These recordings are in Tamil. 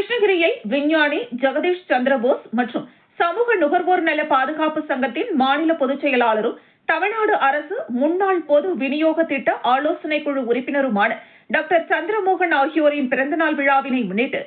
கிருஷ்ணகிரியில் விஞ்ஞானி ஜெகதீஷ் சந்திரபோஸ் மற்றும் சமூக நுகர்வோர் நல பாதுகாப்பு சங்கத்தின் மாநில பொதுச் செயலாளரும் தமிழ்நாடு அரசு முன்னாள் பொது விநியோக திட்ட ஆலோசனை குழு உறுப்பினருமான டாக்டர் சந்திரமோகன் ஆகியோரின் பிறந்தநாள் விழாவினை முன்னிட்டு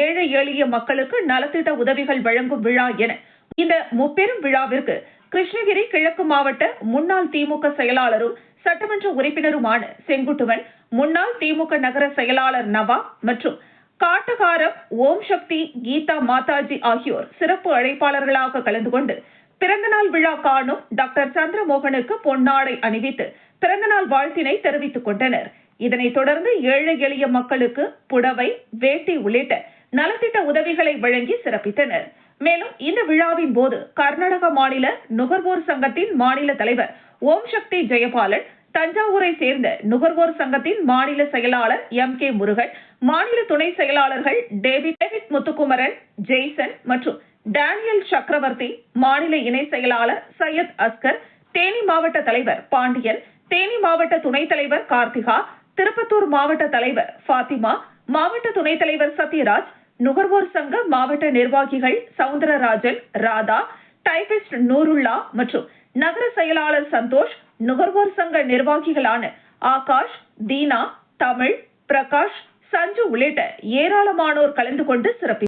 ஏழை எளிய மக்களுக்கு நலத்திட்ட உதவிகள் வழங்கும் விழா என இந்த முப்பெரும் விழாவிற்கு கிருஷ்ணகிரி கிழக்கு மாவட்ட முன்னாள் திமுக செயலாளரும் சட்டமன்ற உறுப்பினருமான செங்குட்டுவன் முன்னாள் திமுக நகர செயலாளர் நவா மற்றும் காட்டகாரம் ஓம் சக்தி கீதா மாதாஜி ஆகியோர் சிறப்பு அழைப்பாளர்களாக கலந்து கொண்டு பிறந்தநாள் விழா காணும் டாக்டர் சந்திரமோகனுக்கு பொன்னாடை அணிவித்து பிறந்தநாள் வாழ்த்தினை தெரிவித்துக் கொண்டனர். இதனைத் தொடர்ந்து ஏழை எளிய மக்களுக்கு புடவை வேட்டி உள்ளிட்ட நலத்திட்ட உதவிகளை வழங்கி சிறப்பித்தனர். மேலும் இந்த விழாவின் போது கர்நாடக மாநில நுகர்வோர் சங்கத்தின் மாநில தலைவர் ஓம் சக்தி ஜெயபாலன் தஞ்சாவூரை சேர்ந்த நுகர்வோர் சங்கத்தின் மாநில செயலாளர் எம் கே முருகன் மாநில துணை செயலாளர்கள் டேவிட் டேவிட் முத்துக்குமரன் ஜெய்சன் மற்றும் டேனியல் சக்கரவர்த்தி மாநில இணை செயலாளர் சையத் அஸ்கர் தேனி மாவட்ட தலைவர் பாண்டியன் தேனி மாவட்ட துணைத் தலைவர் கார்த்திகா திருப்பத்தூர் மாவட்ட தலைவர் ஃபாத்திமா மாவட்ட துணைத் தலைவர் சத்யராஜ் நுகர்வோர் சங்க மாவட்ட நிர்வாகிகள் சவுந்தரராஜன் ராதா டைபிஸ்ட் நூருல்லா மற்றும் நகர செயலாளர் சந்தோஷ் நுகர்வோர் சங்க நிர்வாகிகளான ஆகாஷ் தீனா தமிழ் பிரகாஷ் சஞ்சு உள்ளிட்ட ஏராளமானோர் கலந்து கொண்டு சிறப்பி